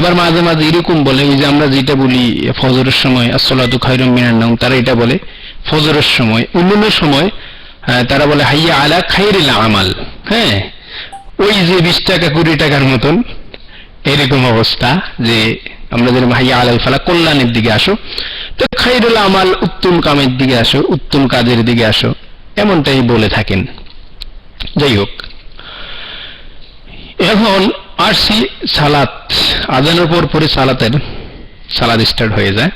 আবার মাঝে মাঝে এরকম বলে, ওই যে আমরা যেটা বলি, ফজরের সময় আসলাতু খাইরুম মিনার নাম তারা এটা বলে, ফজরের সময়, অন্যান্য সময় তারা বলে, হাইয়া আলা খাইরিল আমাল। হ্যাঁ ওই যে বিশ টাকা, কুড়ি টাকার মতন, এরকম অবস্থা যে আমরা যেরকম হাইয়া আলাল ফালা কল্যাণের দিকে আসো। তো খাইরুল আমাল উত্তম কামের দিকে আসো, উত্তম কাজের দিকে আসো, এমনটাই বলে থাকেন। যাই হোক, এখন আসছি সালাত, আজানের পর পরে সালাতের সালাদ স্টার্ট হয়ে যায়।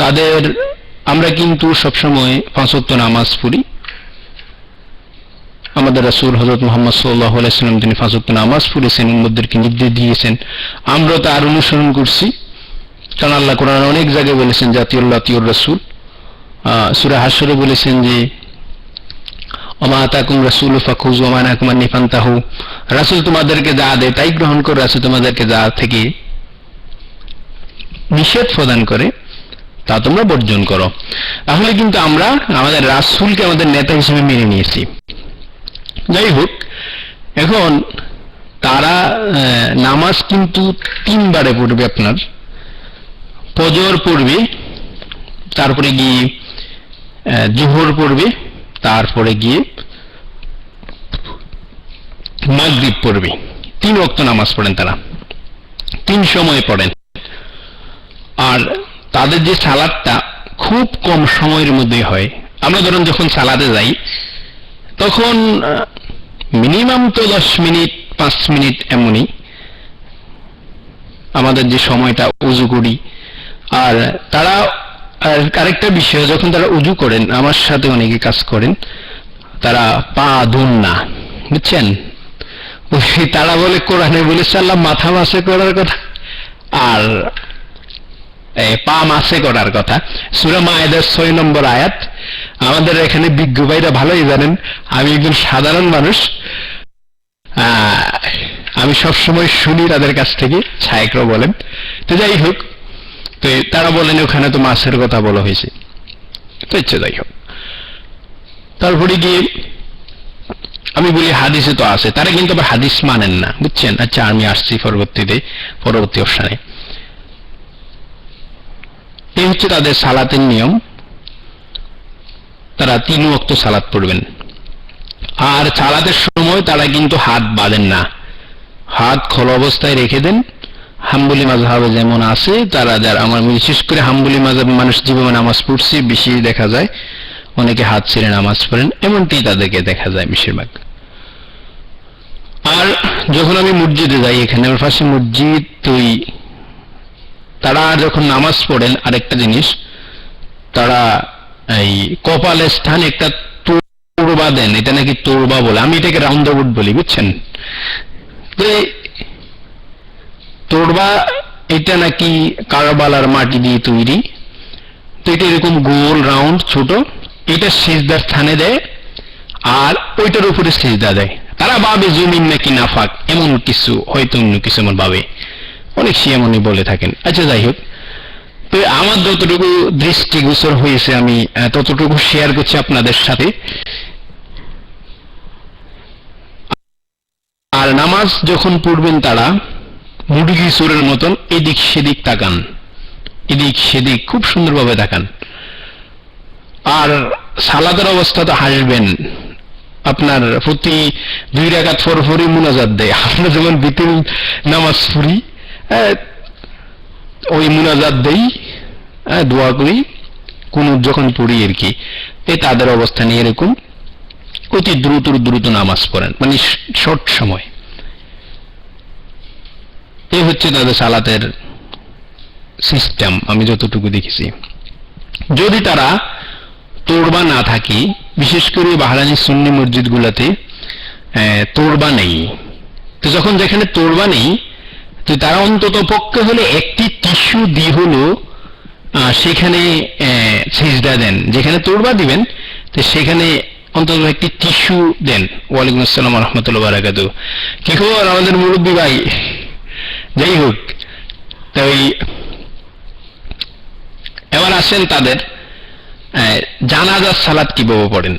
তাদের, আমরা কিন্তু সবসময় পাঁচত্ব নামাজ পড়ি। আমাদের রাসূল হযরত মুহাম্মদ সাল্লাম তিনি পাঁচত্ব নামাজ পড়েছেন উম্মতদেরকে নির্দেশ দিয়েছেন। আমরা তার অনুসরণ করছি, কারণ আল্লাহ কোরআন অনেক জায়গায় বলেছেন জাতীয়ুল্লাহ তিউর রাসূল সূরা হাশরে বলেছেন যে ওমা আতাকুম রাসূলু মা নাহাকুম আনহু রাসূল তোমাদেরকে যা দেয় তাই গ্রহণ করে, রাসূল তোমাদেরকে যা থেকে নিষেধ প্রদান করে, তা তোমরা বর্জন করো। তাহলে কিন্তু আমরা আমাদের রাসূলকে আমাদের নেতা হিসেবে মেনে নিয়েছি। যাই হোক, এখন তারা নামাজ কিন্তু তিনবারে পড়বে আপনার। ফজর পড়বে, তারপরে গিয়ে জোহর পড়বে, তারপরে গিয়ে মাগরিব পড়বে। তিন ওয়াক্ত নামাজ পড়েন তারা। তিন সময় পড়েন। আর তাদের যে সালাদটা খুব কম সময়ের মধ্যে হয়। আমরা ধরুন যখন সালাদে যাই, তখন মিনিমাম তো দশ মিনিট, পাঁচ মিনিট এমনই আমাদের যে সময়টা উজু করি। আর তারা আরেকটা বিষয়, যখন তারা উজু করেন, আমার সাথে অনেকে কাজ করেন, তারা পা ধুন না। বুঝছেন? তারা বলে কোরআনে বলেছে আল্লাহ মাথা মাসে করার কথা। আর পা মাসে করার কথা। সুরা মায়েদের ছয় নম্বর আয়াত। আমাদের এখানে বিজ্ঞ ভাইরা ভালোই জানেন, আমি একজন সাধারণ মানুষ। আমি সবসময় শুনি তাদের কাছ থেকে ছায়করা বলেন। তো যাই হোক, তো তারা বলেন, ওখানে তো মাছের কথা বলা হয়েছে। তো ইচ্ছে যাই হোক। তারপরে গিয়ে আমি বলি হাদিসে তো আছে, তারা কিন্তু আবার হাদিস মানেন না, বুঝছেন? আচ্ছা আমি আসছি পরবর্তীতে, পরবর্তী অপশানে। এই হচ্ছে তাদের সালাতের নিয়ম। তারা তিন ওয়াক্ত সালাত পড়বেন। আর সালাতের সময় তারা কিন্তু হাত বাঁধেন না। হাত খোলা অবস্থায় রেখে দেন। হাম্বুলি মাঝহাবে যেমন আছে, তারা যারা আমার বিশেষ করে হাম্বুলি মাঝহাব মানুষ জীবনে নামাজ পড়ছে, বেশি দেখা যায়। অনেকে হাত ছেড়ে নামাজ পড়েন, এমনটি তাদেরকে দেখা যায় বেশিরভাগ। আর যখন আমি মসজিদে যাই এখানে আমার পাশে মসজিদ তুই তারা যখন নামাজ পড়েন, আরেকটা জিনিস, তারা এই কপালের স্থান, একটা তোরবা দেন। এটা নাকি তোরবা বলে। আমি এটাকে রাউন্ড বলি, বুঝছেন? তোরবা এটা নাকি কারবালার মাটি দিয়ে তৈরি। তো এটা এরকম গোল রাউন্ড ছোট। এটা সিজদার স্থানে দেয়, আর ওইটার উপরে সিজদা দেয়। তারা ভাবে জমিন নাকি নাফাক, এমন কিছু, হয়তো অন্য কিছু এমন ভাবে। অনেক সে এমনই বলে থাকেন। আচ্ছা যাই হোক। তো আমার যতটুকু দৃষ্টিগোচর হয়েছে, আমি ততটুকু শেয়ার করছি আপনাদের সাথে। আর নামাজ যখন পড়বেন তারা, মুরগি সুরের মতন এদিক সেদিক তাকান। এদিক সেদিক খুব সুন্দরভাবে তাকান। আর সালাদের অবস্থা তো হাসবেন। আপনার প্রতি দুই রাকাত ফরফরি মুনাজাত দেয়। আমরা যেমন বিতুল নামাজ পড়ি আহ, ওই মুনাজাত দেই আহ, দোয়া করি কোন যখন পড়ি আর কি এই তাদের অবস্থা নিয়ে এরকম। অতি দ্রুত দ্রুত নামাজ পড়েন মানে শর্ট সময়। এই হচ্ছে তাদের সালাতের সিস্টেম আমি যতটুকু দেখেছি। যদি তারা তোড়বা না থাকে বিশেষ করে বাহারানি সুন্নি মসজিদগুলোতে তোড়বা নেই। তো যখন যেখানে তোড়বা নেই, তো তারা অন্তত পক্ষে হলে একটি টিস্যু দিয়ে হলো সেখানে সিজদা দেন। যেখানে তোরবা দিবেন, তো সেখানে অন্তত একটি টিস্যু দেন। ওয়ালাইকুম আসসালাম রহমতুল্লাহ বারাকাত কি খবর আমাদের মুরব্বী ভাই? যাই হোক, তাই এবার আসেন তাদের। জানাজার সালাত কীভাবে পড়েন?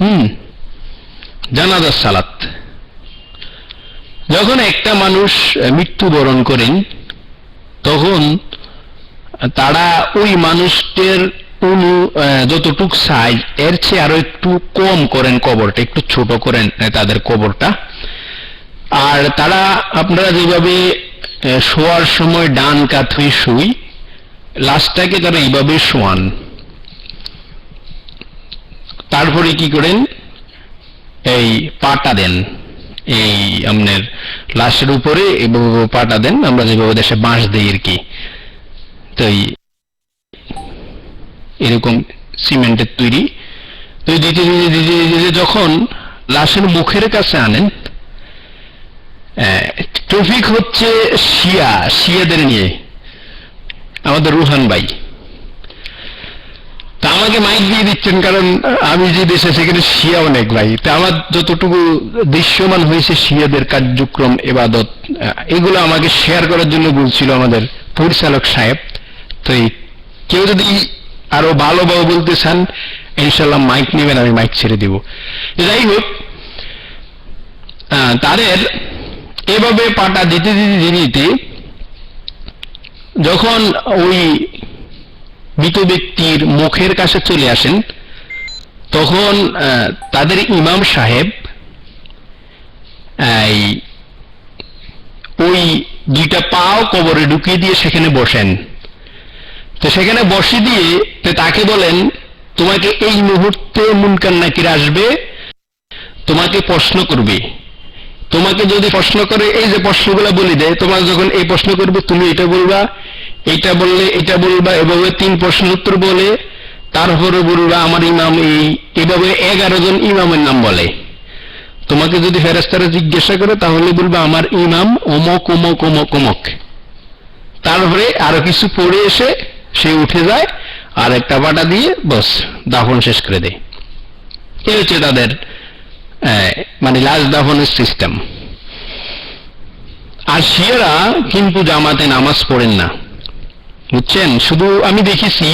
হুম। জানাজার সালাত। যখন একটা মানুষ মৃত্যুবরণ করেন তখন তারা ওই মানুষটির অনু যতটুক সাইজ এর চেয়ে আরও একটু কম করেন কবরটা একটু ছোট করেন তাদের কবরটা। আর তারা আপনারা যেভাবে শোয়ার সময় ডান কাত হয়ে শুই লাশটাকে তারা এইভাবে শোয়ান। তারপরে কি করেন? এই পাটা দেন। এই আপনার লাশের উপরে পাটা দেন। আমরা যেভাবে দেশে বাঁশ দিই আর কি। তো এরকম সিমেন্টের তৈরি। তো দিতে দিতে দিতে দিতে যখন লাশের মুখের কাছে আনেন ট্রফিক হচ্ছে শিয়া, শিয়াদের নিয়ে। আমাদের রুহান ভাই। তা আমাকে মাইক দিয়ে দিচ্ছেন, কারণ আমি যে দেশে সেখানে শিয়া অনেক ভাই। তা আমার যতটুকু দৃশ্যমান হয়েছে শিয়াদের কার্যক্রম, এবাদত এগুলো আমাকে শেয়ার করার জন্য বলছিল আমাদের পরিচালক সাহেব। তো এই কেউ যদি আরও ভালোভাবে বলতে চান ইনশাল্লাহ মাইক নেবেন, আমি মাইক ছেড়ে দিব। যাই হোক তাদের এভাবে পাটা দিতে দিতে দিতে, যখন ওই মৃত ব্যক্তির মুখের কাছে চলে আসেন, তখন তাদের ইমাম সাহেব ওই দুইটা পাও কবরে ঢুকিয়ে দিয়ে সেখানে বসেন। তো সেখানে বসে দিয়ে তাকে বলেন, তোমাকে এই মুহূর্তে মুনকার নাকির আসবে, তোমাকে প্রশ্ন করবে। তোমাকে যদি প্রশ্ন করে, এই যে প্রশ্নগুলো বলে দেয় তোমার যখন এই প্রশ্ন করবে, তুমি এটা বলবা এটা বললে এটা বলবা, এভাবে তিন প্রশ্ন উত্তর বলে তারপরে বলবা আমার ইমাম এই, এভাবে এগারো জন ইমামের নাম বলে। তোমাকে যদি ফেরেস্তারা জিজ্ঞাসা করে, তাহলে বলবা আমার ইমাম অমক অমক অমক অমক। তারপরে আরও কিছু পড়ে এসে, সে উঠে যায়, আর একটা বাটা দিয়ে বস, দাফন শেষ করে দেয়। এই হচ্ছে তাদের মানে লাশ দাফনের সিস্টেম আর শিয়ারা কিন্তু জামাতে নামাজ পড়েন না। বুঝছেন? শুধু আমি দেখেছি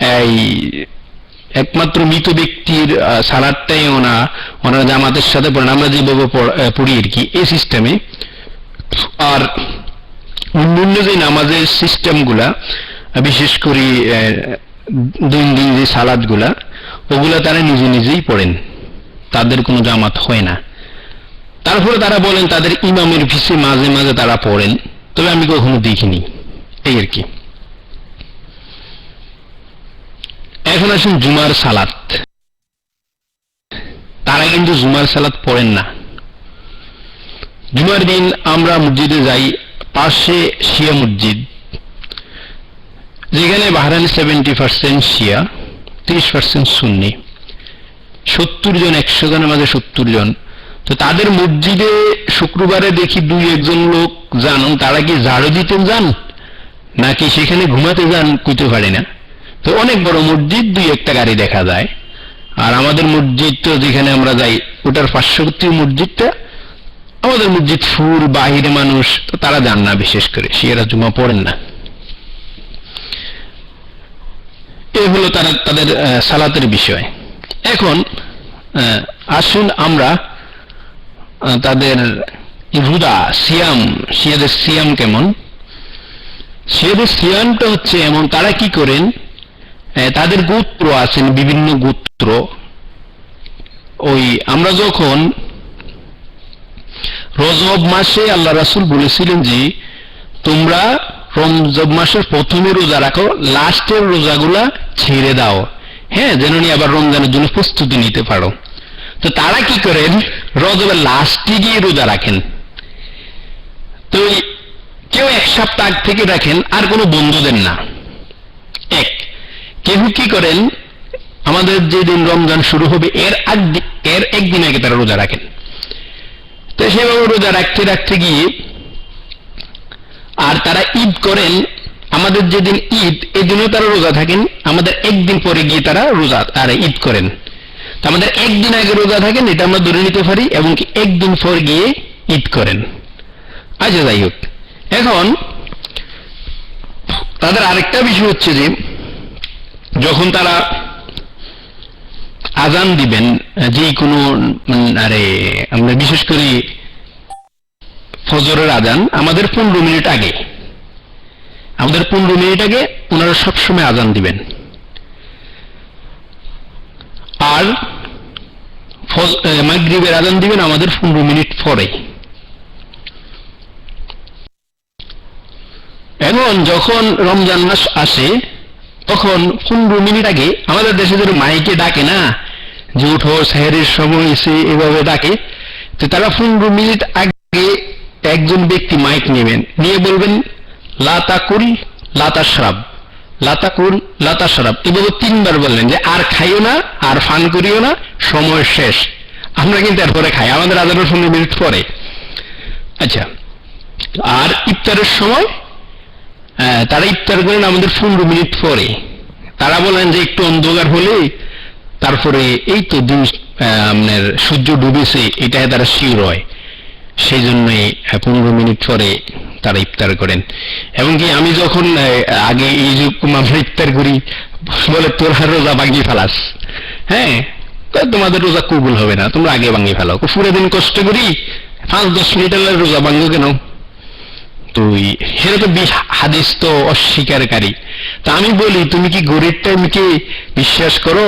এই একমাত্র মৃত ব্যক্তির সালাদটাই ওনা ওনারা জামাতের সাথে পড়েন আমরা যেভাবে পড়- আর কি এই সিস্টেমে আর অন্যান্য যে নামাজের সিস্টেমগুলা বিশেষ করে আহ, দৈনন্দিন যে সালাদগুলা ওগুলা তারা নিজে নিজেই পড়েন। তাদের কোনো জামাত হয় না। তারপরে তারা বলেন তাদের ইমামের পিছে মাঝে মাঝে তারা পড়েন। তবে আমি কখনো দেখিনি এই আর কি। এখন আসুন জুমার সালাত। তারা কিন্তু জুমার সালাত পড়েন না। জুমার দিন আমরা মসজিদে যাই, পাশে শিয়া মসজিদ, যেখানে বাহারান সেভেন্টি পার্সেন্ট শিয়া, তিরিশ পার্সেন্ট সুন্নি, সত্তর জন, একশো জনের মাঝে সত্তর জন। তো তাদের মসজিদে শুক্রবারে দেখি দুই একজন লোক যান, তারা কি ঝাড়ু দিতে যান, নাকি সেখানে ঘুমাতে যান কুইতে পারে না। তো অনেক বড় মসজিদ, দুই একটা গাড়ি দেখা যায়। আর আমাদের মসজিদ তো যেখানে আমরা যাই, ওটার পার্শ্ববর্তী মসজিদটা আমাদের মসজিদ ফুল বাহিরে মানুষ তারা যান না বিশেষ করে, শিয়ারা জুমা পড়েন না। এই হলো তারা, তাদের সালাতের বিষয়। এখন আসুন আমরা তাদের রুদা সিয়াম, শিয়াদের সিয়াম কেমন? শিয়াদের সিয়ামটা হচ্ছে এমন, তারা কি করেন? তাদের গোত্র আছেন, বিভিন্ন গোত্র। ওই, আমরা যখন রজব মাসে আল্লাহ রাসুল বলেছিলেন যে, তোমরা রমজব মাসের প্রথমে রোজা রাখো, লাস্টের রোজাগুলা ছেড়ে দাও। হ্যাঁ যেন নিয়ে আবার রমজানের জন্য প্রস্তুতি নিতে পারো। তো তারা কি করেন? রজবের লাস্টে গিয়ে রোজা রাখেন। তো কেউ এক সপ্তাহ থেকে রাখেন, আর কোনো বন্ধু দেন না। এক। কেউ কি করেন? আমাদের যেদিন রমজান শুরু হবে, এর এর একদিন আগে তারা রোজা রাখেন। তো সেভাবে রোজা রাখতে রাখতে গিয়ে আর তারা ঈদ করেন, আমাদের যেদিন ঈদ এই দিনও তারা রোজা থাকেন, আমাদের একদিন পরে গিয়ে তারা রোজা, তারা ঈদ করেন। তো আমাদের একদিন আগে রোজা থাকেন, এটা আমরা ধরে নিতে পারি, এবং কি একদিন পর গিয়ে ঈদ করেন। আচ্ছা যাই হোক। এখন তাদের আরেকটা বিষয় হচ্ছে যে যখন তারা আজান দিবেন, যে কোনো আরে, আমরা বিশেষ করে ফজরের আজান, আমাদের পনেরো মিনিট আগে, আমাদের পনেরো মিনিট আগে ওনারা সবসময় আজান দিবেন। আর মাগরিবের আজান দিবেন আমাদের পনেরো মিনিট পরে। এখন যখন রমজান মাস আসে তখন পনেরো মিনিট আগে আমাদের দেশে যদি মাইকে ডাকে না, যে উঠো সেহেরের সময় এসে এভাবে ডাকে, তো তারা পনেরো মিনিট আগে একজন ব্যক্তি মাইক নেবেন। নিয়ে বলবেন লাতাকুল লাতাশরাব লাতাকুল লাতাশরাব এভাবে তিনবার বললেন যে, আর খাইও না, আর ফান করিও না, সময় শেষ। আমরা কিন্তু এরপরে খাই, আমাদের আজানের পনেরো মিনিট পরে। আচ্ছা আর ইফতারের সময় তারা ইফতার করেন আমাদের পনেরো মিনিট পরে। তারা বলেন যে একটু অন্ধকার হলে তারপরে এই তো দিন আপনার সূর্য ডুবেছে এটা তারা শিওর হয়। সেই জন্যই পনেরো মিনিট পরে তারা ইফতার করেন। এবং কি আমি যখন আগে এই যে আমরা ইফতার করি, বলে তোর রোজা ভাঙিয়ে ফেলাস। হ্যাঁ তোমাদের রোজা কবুল হবে না, তোমরা আগে ভাঙিয়ে ফেলো পুরো দিন কষ্ট করি, পাঁচ দশ মিনিট রোজা ভাঙবো কেন? তুই। সেটা তো হাদিস তো অস্বীকারী। তা আমি বলি তুমি কি গরিব টাইমকে বিশ্বাস করো?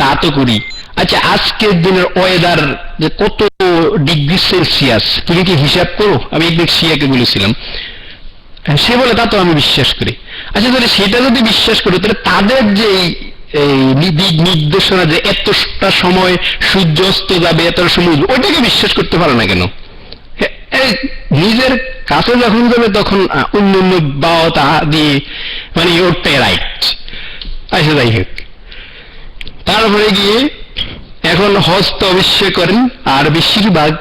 তা তো করি। আচ্ছা আজকের দিনের ওয়েদার যে কত ডিগ্রি সেলসিয়াস তুমি কি হিসাব করো? আমি একদিন সিয়াকে বলেছিলাম। হ্যাঁ, সে বলে তা তো আমি বিশ্বাস করি। আচ্ছা তাহলে সেটা যদি বিশ্বাস করি তাহলে তাদের যে নির্দেশনা যে এতটা সময় সূর্য অস্ত যাবে এত সময় ওইটাকে বিশ্বাস করতে পারো না কেন? নিজের কাছে যখন যাবে তখন আহ, অন্য অন্য বাওতা দিয়ে মানে ওটাই রাইট আচ্ছা যাই হোক। তারপরে গিয়ে এখন হজ তো অবশ্যই করেন আর বেশিরভাগ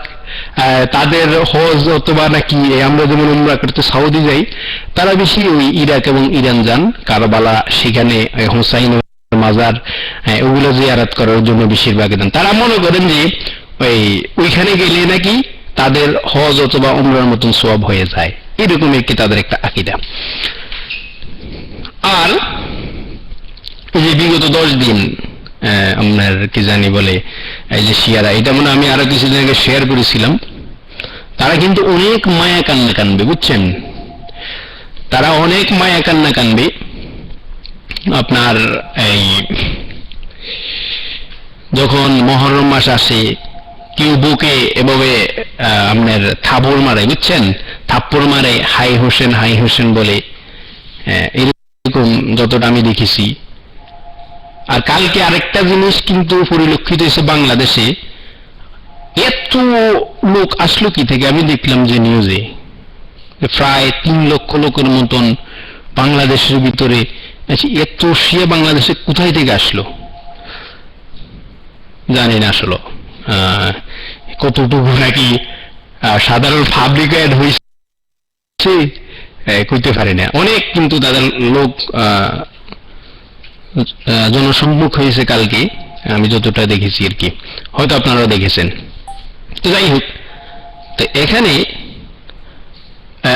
তাদের হজ অথবা নাকি আমরা যেমন উমরা করতে সৌদি যাই তারা বেশি ওই ইরাক এবং ইরান যান কারবালা সেখানে হুসাইন মাজার ওগুলো জিয়ারাত করার জন্য বেশিরভাগ দেন তারা মনে করেন যে ওই ওইখানে গেলে নাকি তাদের হজ অথবা উমরার মতন সব হয়ে যায়। এরকম একটি তাদের একটা আকিদা। আর যে বিগত দশ দিন আপনার কি জানি বলে, এই যে শিয়ারা, এটা মনে আমি আরও কিছুদিন আগে শেয়ার করেছিলাম। তারা কিন্তু অনেক মায়া কান্না কানবে, বুঝছেন? তারা অনেক মায়া কান্না কানবে। আপনার এই, যখন মহরম মাস আসে কেউ বুকে এভাবে আপনার থাবর মারে বুঝছেন? থাপ্পড় মারে হাই হোসেন হাই হোসেন বলে। এরকম যতটা আমি দেখেছি। আর কালকে আরেকটা জিনিস কিন্তু পরিলক্ষিত হয়েছে বাংলাদেশে। এত লোক আসলো কি থেকে? আমি দেখলাম যে নিউজে। প্রায় তিন লক্ষ লোকের মতন বাংলাদেশের ভিতরে আচ্ছা, এত শিয়া বাংলাদেশে কোথায় থেকে আসলো? জানি না আসলো। কতটুকু নাকি সাধারণ পাবলিক অ্যাড হয়েছে কইতে পারি না। অনেক কিন্তু তাদের লোক জনসম্মুখ হয়েছে কালকে, আমি যতটা দেখেছি আর কি। হয়তো আপনারাও দেখেছেন। তো যাই হোক, তো এখানে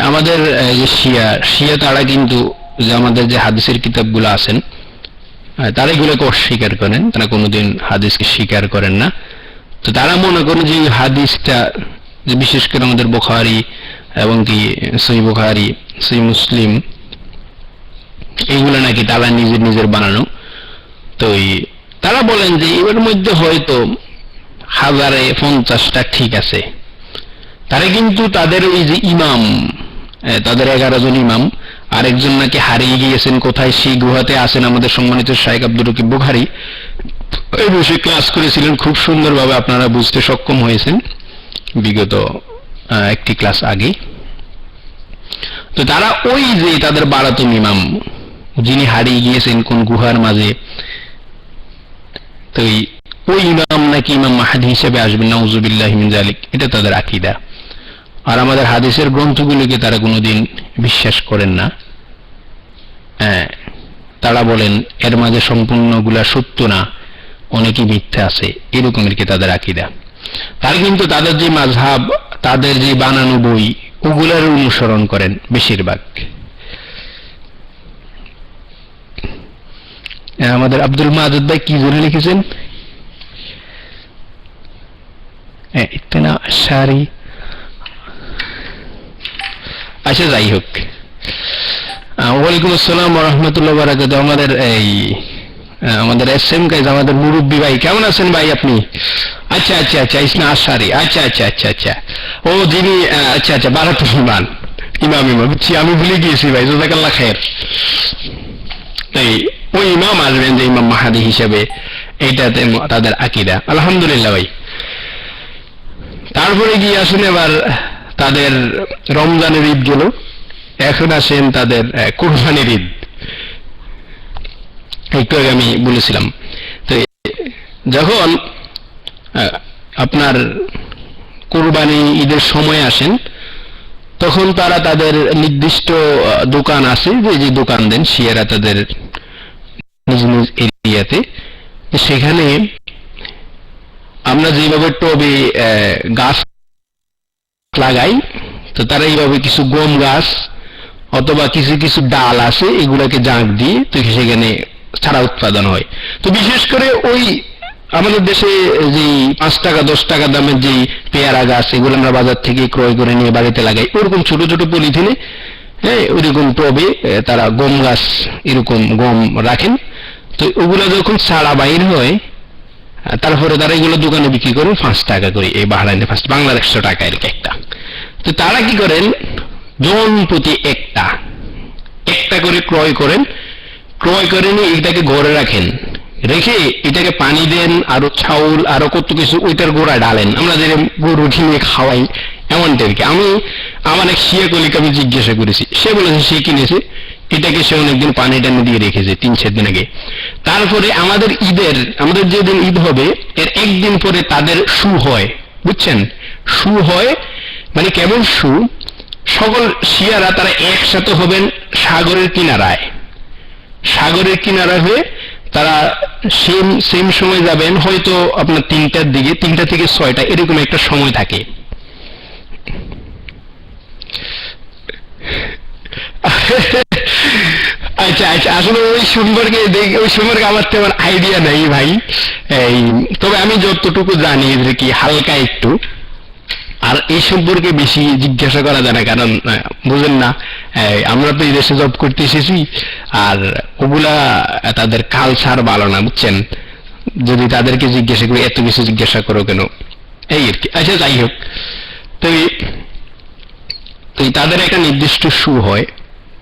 আমাদের যে শিয়া শিয়া তারা কিন্তু যে আমাদের যে হাদিসের কিতাবগুলো আছেন তারা এগুলোকে অস্বীকার করেন। তারা কোনোদিন হাদিসকে স্বীকার করেন না। তো তারা মনে করেন যে হাদিসটা বিশেষ করে আমাদের বোখারি এবং কি সই বোখারি সই মুসলিম, এইগুলো নাকি তারা নিজের নিজের বানানো। তো তারা বলেন যে এর মধ্যে হয়তো হাজারে পঞ্চাশটা ঠিক আছে। তারা কিন্তু তাদের ওই যে ইমাম তাদের এগারো জন ইমাম, আরেকজন নাকি হারিয়ে গিয়েছেন, কোথায় সেই গুহাতে আছেন আমাদের সম্মানিত শাহেক আব্দুল রকিব বুখারি। বিষয়ে ক্লাস করেছিলেন খুব সুন্দরভাবে আপনারা বুঝতে সক্ষম হয়েছেন। বিগত একটি ক্লাস আগে। তো তারা ওই যে তাদের বারাতুম ইমাম যিনি হারিয়ে গিয়েছেন কোন গুহার মাঝে তো ওই ইমাম নাকি ইমাম মাহাদি হিসেবে আসবেন নাউজুবিল্লাহ জালিক এটা তাদের আকিদা। আর আমাদের হাদিসের গ্রন্থগুলিকে তারা কোনোদিন বিশ্বাস করেন না। হ্যাঁ, তারা বলেন এর মাঝে সম্পূর্ণগুলা সত্য না। অনেকই মিথ্যা আছে, এরকমের কি তাদের আকিদা? তারা কিন্তু তাদের যে মাঝহাব তাদের যে বানানো বই ওগুলার অনুসরণ করেন বেশিরভাগ। আমাদের আব্দুল মাহুদ ভাই কি জন্য লিখেছেন? আচ্ছা যাই হোক। ওয়ালাইকুম আসসালাম রহমতুল্লাহ বারাকাত আমাদের এই আমাদের এস এম গাইজ আমাদের মুরব্বী ভাই। কেমন আছেন ভাই আপনি? আচ্ছা আচ্ছা আচ্ছা ইসনা আশারি। আচ্ছা আচ্ছা আচ্ছা আচ্ছা। ও, যিনি আচ্ছা আচ্ছা বারাতুল ইমান ইমাম ইমাম। বুঝছি, আমি ভুলে গিয়েছি ভাই, জাজাকাল্লাহ খায়ের। এই ওই ইমাম আসবেন যে ইমাম মাহাদি হিসেবে। এইটাতে তাদের আকিদা। আলহামদুলিল্লাহ ভাই। তারপরে গিয়ে আসেন এবার তাদের রমজানের ঈদ গেল এখন আসেন তাদের কোরবানির ঈদ। একটু আগে আমি বলেছিলাম। তো যখন আপনার কোরবানি ঈদের সময় আসেন, তখন তারা তাদের নির্দিষ্ট দোকান আছে, যে যে দোকান দেন, শিয়ারা তাদের নিজ নিজ এরিয়াতে। সেখানে আমরা যেভাবে টবে গাছ লাগাই, তো তারা এইভাবে কিছু গম গাছ অথবা কিছু কিছু ডাল আছে, এগুলাকে জাঁক দিয়ে, তো সেখানে ছাড়া উৎপাদন হয়। তো বিশেষ করে ওই আমাদের দেশে যে পাঁচ টাকা, দশ টাকা দামের যে পেয়ারা গাছ, এগুলো আমরা বাজার থেকে ক্রয় করে নিয়ে বাড়িতে লাগাই। ওরকম ছোট ছোট পলিথিনে হ্যাঁ ওইরকম টবে তারা গম গাছ, এরকম গম রাখেন। তো ওগুলো যখন ছাড়া বাইর হয়, তারপরে তারা এগুলো দোকানে বিক্রি করে পাঁচ টাকা করে, এই বাহারাইনে ফার্স্ট বাংলার একশো টাকা কি একটা। তো তারা কি করেন? জন প্রতি একটা একটা করে ক্রয় করেন। ক্রয় করে নিয়ে এটাকে ঘরে রাখেন। রেখে এটাকে পানি দেন, আরও চাউল, আরও কত কিছু, ওইটার গোড়া ডালেন আমরা যে গরু কিনে খাওয়াই এমনটা আর কি আমি আমার এক শিয়া কলিকে আমি জিজ্ঞাসা করেছি, সে বলেছে সে কিনেছে, এটাকে সে অনেকদিন পানি টানি দিয়ে রেখেছে, তিন চার দিন আগে। তারপরে আমাদের ঈদের, আমাদের যেদিন ঈদ হবে, এর একদিন পরে তাদের শু হয়। বুঝছেন? শু হয় মানে কেমন শু। সকল শিয়ারা তারা একসাথে হবেন সাগরের কিনারায়। সাগরের কিনারা হয়ে তারা সেম সেম সময় যাবেন, হয়তো আপনার তিনটার দিকে, তিনটা থেকে ছয়টা, এরকম একটা সময় থাকে। আচ্ছা আচ্ছা আসলে ওই সম্পর্কে ওই সম্পর্কে আমার তেমন আইডিয়া নেই ভাই। এই, তবে আমি যতটুকু জানি কি, হালকা একটু। আর এই সম্পর্কে বেশি জিজ্ঞাসা করা যায় না, কারণ বুঝেন না আমরা তো এই দেশে জব করতে এসেছি, আর ওগুলা তাদের কালচার ভালো না, বুঝছেন? যদি তাদেরকে জিজ্ঞাসা করি, এত কিছু জিজ্ঞাসা করো কেন? এই আর কি আচ্ছা যাই হোক। তো তাদের একটা নির্দিষ্ট শু হয়,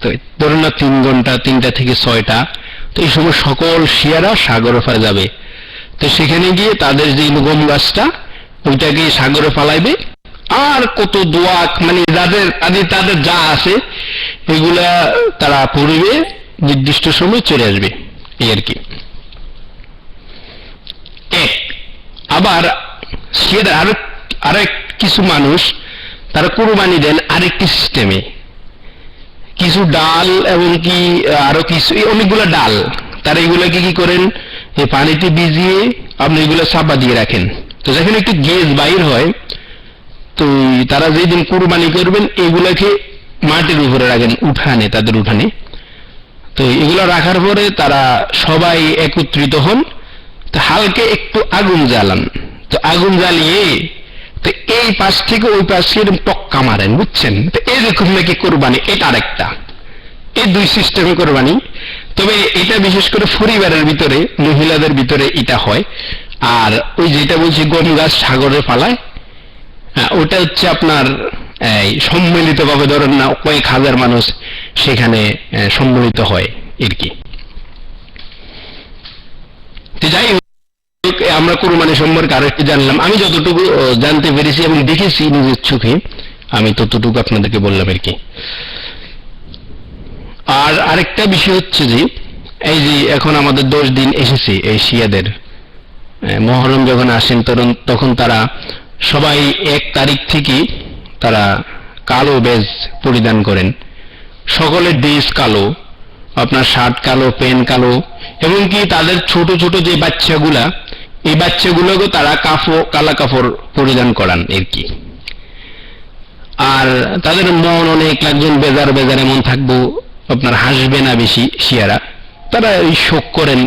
তো ধরুন না তিন ঘণ্টা, তিনটা থেকে ছয়টা, তো এই সময় সকল শিয়ারা সাগরে ফেলা যাবে। তো সেখানে গিয়ে তাদের যে গম গাছটা, ওইটাকে সাগরে ফালাইবে আর কত দোয়াক মানে যাদের তাদের তাদের যা আছে, এগুলা তারা পড়বে, নির্দিষ্ট সময় চলে আসবে, এই আর কি। আবার সেটা আরও আরেক কিছু মানুষ, তারা কুরবানি দেন আরেকটি সিস্টেমে কিছু ডাল এবং কি আরও কিছু অনেকগুলো ডাল, তারা এগুলাকে কি করেন পানিতে ভিজিয়ে আপনি এগুলো চাপা দিয়ে রাখেন। তো যখন একটু গেজ বাইর হয় তো তারা যেদিন কুরবানি করবেন এগুলাকে মাটির উপরে রাখেন উঠানে তাদের উঠানে। তো এগুলো রাখার পরে তারা সবাই একত্রিত হন তো হালকা একটু আগুন জ্বালান। তো আগুন জ্বালিয়ে তো এই পাশ থেকে ওই পাশে এরকম টক্কা মারেন বুঝছেন? তো এরকম নাকি কোরবানি এটা আরেকটা। এই দুই সিস্টেম কোরবানি। তবে এটা বিশেষ করে পরিবারের ভিতরে মহিলাদের ভিতরে এটা হয়। আর ওই যেটা বলছি গম গাছ সাগরে পালায় হ্যাঁ, ওটা হচ্ছে আপনার সম্মিলিত ভাবে ধরেন না, কয়েক হাজার মানুষ সেখানে সম্মিলিত হয় আর কি। যাই হোক আমরা কোরবানি সম্পর্কে আরও একটু জানলাম। আমি যতটুকু জানতে পেরেছি এবং দেখেছি নিজের চোখে, আমি ততটুকু আপনাদেরকে বললাম আর কি। আর আরেকটা বিষয় হচ্ছে যে, এই যে এখন আমাদের দশ দিন এসেছে, এই শিয়াদের মহরম যখন আসেন তখন তারা সবাই এক তারিখ থেকে তারা কালো বেজ পরিধান করেন। সকলের ড্রেস কালো, আপনার শার্ট কালো, প্যান্ট কালো এবং কি তাদের ছোট ছোট যে বাচ্চাগুলা, এই বাচ্চাগুলোকে তারা কাফো, কালা কাপড় পরিধান করান আর কি। আর তাদের মন অনেক একজন বেজার বেজার এমন থাকব, আপনার হাসবে না বেশি শিয়ারা। তারা ওই শোক করেন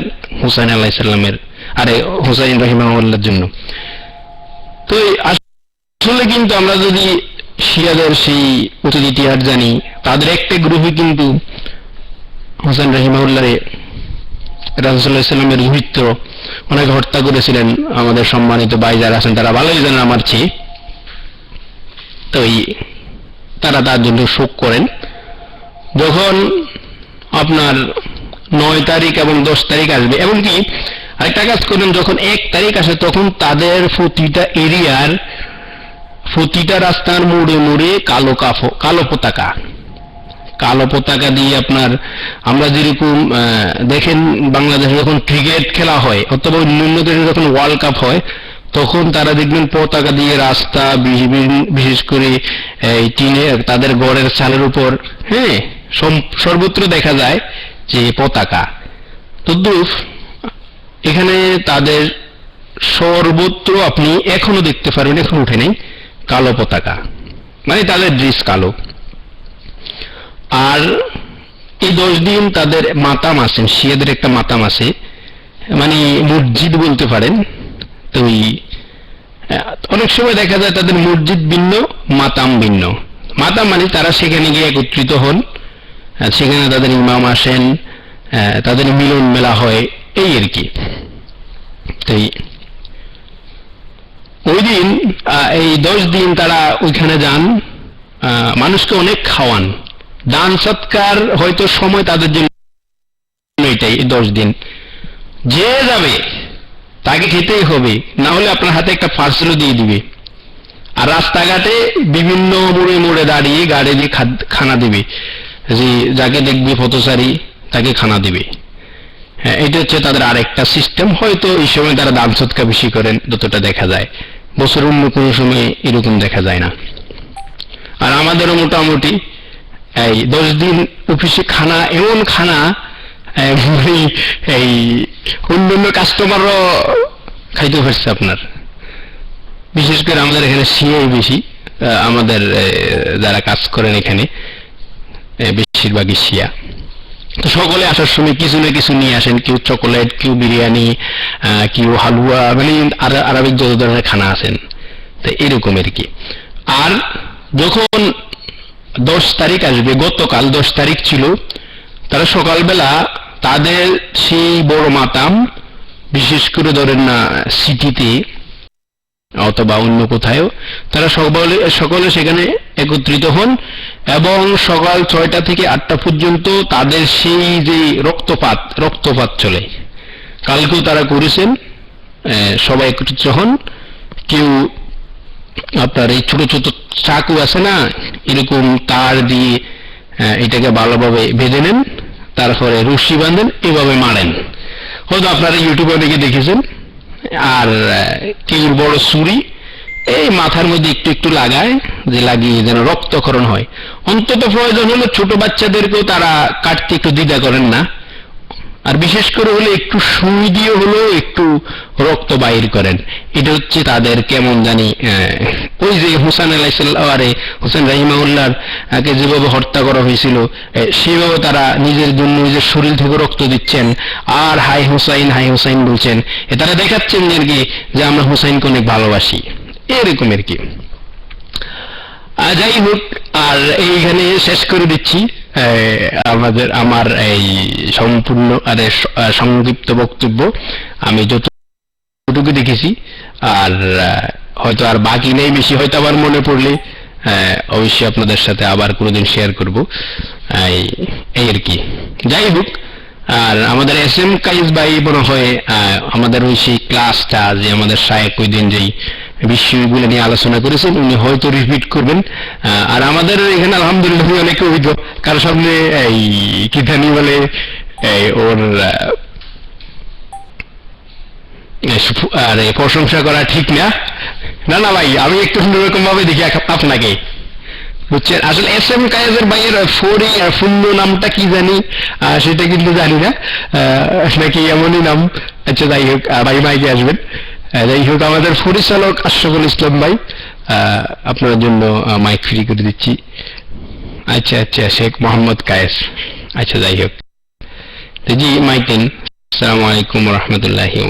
হুসাইন আল্লাহ সাল্লামের আরে হুসাইন রহিমাউল্লার জন্য। তো আসলে কিন্তু আমরা যদি শিয়াদের সেই অতীত ইতিহাস জানি, তাদের একটা গ্রুপে কিন্তু হোসেন রহিমাউল্লাহ রাজুল্লাহ ইসলামের মিত্র ওনাকে হত্যা করেছিলেন আমাদের সম্মানিত ভাই যারা আছেন, তারা ভালোই জানেন আমার চেয়ে। তো তারা তার জন্য শোক করেন। যখন আপনার নয় তারিখ এবং দশ তারিখ আসবে, এমনকি আরেকটা কাজ করেন, যখন এক তারিখ আসে, তখন তাদের প্রতিটা এরিয়ার প্রতিটা রাস্তার মোড়ে মোড়ে কালো কাফো, কালো পতাকা। কালো পতাকা দিয়ে আপনার, আমরা যেরকম দেখেন বাংলাদেশে যখন ক্রিকেট খেলা হয়, অথবা অন্যান্য দেশে যখন ওয়ার্ল্ড কাপ হয়, তখন তারা দেখবেন পতাকা দিয়ে রাস্তা বিশেষ করে, এই টিনে তাদের গড়ের চালের উপর হ্যাঁ সর্বত্র দেখা যায় যে পতাকা। তদ্রুপ এখানে তাদের সর্বত্র আপনি এখনও দেখতে পারবেন এখন উঠে নেই, কালো পতাকা। মানে তাদের ড্রেস কালো। আর এই দশ দিন তাদের মাতাম আছেন শিয়াদের একটা মাতাম আছে মানে মসজিদ বলতে পারেন। তো ওই অনেক সময় দেখা যায় তাদের মসজিদ ভিন্ন, মাতাম ভিন্ন। মাতাম মানে তারা সেখানে গিয়ে একত্রিত হন সেখানে তাদের ইমাম আসেন তাদের মিলন মেলা হয়, এই আর কি। ওই দিন এই দশ দিন তারা ওইখানে যান মানুষকে অনেক খাওয়ান। দান সৎকার হয়তো সময় তাদের জন্য দশ দিন। যে যাবে, তাকে খেতেই হবে, না হলে আপনার হাতে একটা পার্সেলও দিয়ে দিবে। আর রাস্তাঘাটে বিভিন্ন মোড়ে মোড়ে দাঁড়িয়ে গাড়ি দিয়ে খানা দিবে। যে যাকে দেখবে পথচারী তাকে খানা দিবে। এটা হচ্ছে তাদের আরেকটা সিস্টেম হয়তো এই সময় তারা দান সৎকা বেশি করেন যতটা দেখা যায়। বছর অন্য কোনো সময় এরকম দেখা যায় না। আর আমাদেরও মোটামুটি এই দশ দিন অফিসে খানা এমন খানা এই, এই অন্যান্য কাস্টমারও খাইতে পারছে আপনার। বিশেষ করে আমাদের এখানে সিআই বেশি আমাদের যারা কাজ করেন এখানে বেশিরভাগই শিয়া সকলে আসার সময় কিছু না কিছু নিয়ে আসেন, কেউ চকোলেট কেউ বিরিয়ানি কেউ হালুয়া মানে আর- আরবিক যত ধরনের খানা আছেন। তো এরকম আর কি। আর যখন দশ তারিখ আসবে, গতকাল দশ তারিখ ছিল, তারা সকালবেলা তাদের সেই বড় মাতাম, বিশেষ করে ধরেন না সিটিতে অথবা অন্য কোথাও তারা সকলে সকলে সেখানে একত্রিত হন এবং সকাল ছয়টা থেকে আটটা পর্যন্ত তাদের সেই যে রক্তপাত রক্তপাত চলে। কালকেও তারা করেছেন সবাই একত্রিত হন। কেউ আপনার এই ছোট ছোট চাকু আছে না, এরকম তার দিয়ে এটাকে ভালোভাবে বেঁধে নেন, তারপরে রশি বাঁধেন, এভাবে মারেন। হয়তো আপনারা ইউটিউবে অনেকে দেখেছেন। আর কেউর বড় ছুরি, এই মাথার মধ্যে একটু একটু লাগায়, যে লাগিয়ে যেন রক্তক্ষরণ হয়। অন্তত প্রয়োজন হলে ছোট বাচ্চাদেরকেও তারা কাটতে একটু দ্বিধা করেন না। আর বিশেষ করে হলে একটু সুই দিয়ে হলেও একটু রক্ত বাইর করেন। এটা হচ্ছে তাদের কেমন জানি ওই যে হুসান আলাইসাল্লাহ আরে হোসেন রাহিমাউল্লাহ কে যেভাবে হত্যা করা হয়েছিল সেভাবে তারা নিজের জন্য নিজের শরীর থেকে রক্ত দিচ্ছেন। আর হাই হুসাইন হাই হুসাইন বলছেন, এ, তারা দেখাচ্ছেন আর কি যে আমরা হুসাইনকে অনেক ভালোবাসি। এরকম আর কি। যাই হোক, আর এইখানে শেষ করে দিচ্ছি। আমাদের, আমার এই সম্পূর্ণ, আর সংক্ষিপ্ত বক্তব্য আমি যতটুকু দেখেছি, আর হয়তো আর বাকি নেই, বেশি হয়তো আবার মনে পড়লে অবশ্যই আপনাদের সাথে আবার কোনোদিন শেয়ার করব। এই আর কি। যাই হোক, আর আমাদের এস এম কাইজ ভাই মনে হয় আমাদের ওই সেই ক্লাসটা যে আমাদের সাহেব ওই দিন যেই বিষয়গুলো নিয়ে আলোচনা করেছেন, উনি হয়তো রিপিট করবেন। আর আমাদের এখানে আলহামদুলিল্লাহ অনেক অভিজ্ঞ। কারোর সামনে এই কি জানি বলে ওর আরে প্রশংসা করা ঠিক না। না না ভাই, আমি একটু অন্যরকম ভাবে দেখি আপনাকে। বুঝছেন? আসলে এস এম কায়েজের ভাইয়ের ফোরি পূর্ণ নামটা কি জানি সেটা কিন্তু জানি না। নাকি এমনই নাম। আচ্ছা যাই হোক ভাই মাইকে আসবেন। যাই হোক, আমাদের পরিচালক আশরাফুল ইসলাম ভাই আপনার জন্য মাইক ফ্রি করে দিচ্ছি। আচ্ছা আচ্ছা শেখ মোহাম্মদ কায়েস। আচ্ছা যাই হোক। জি মাইক দিন আসসালামু আলাইকুম রহমতুল্লাহি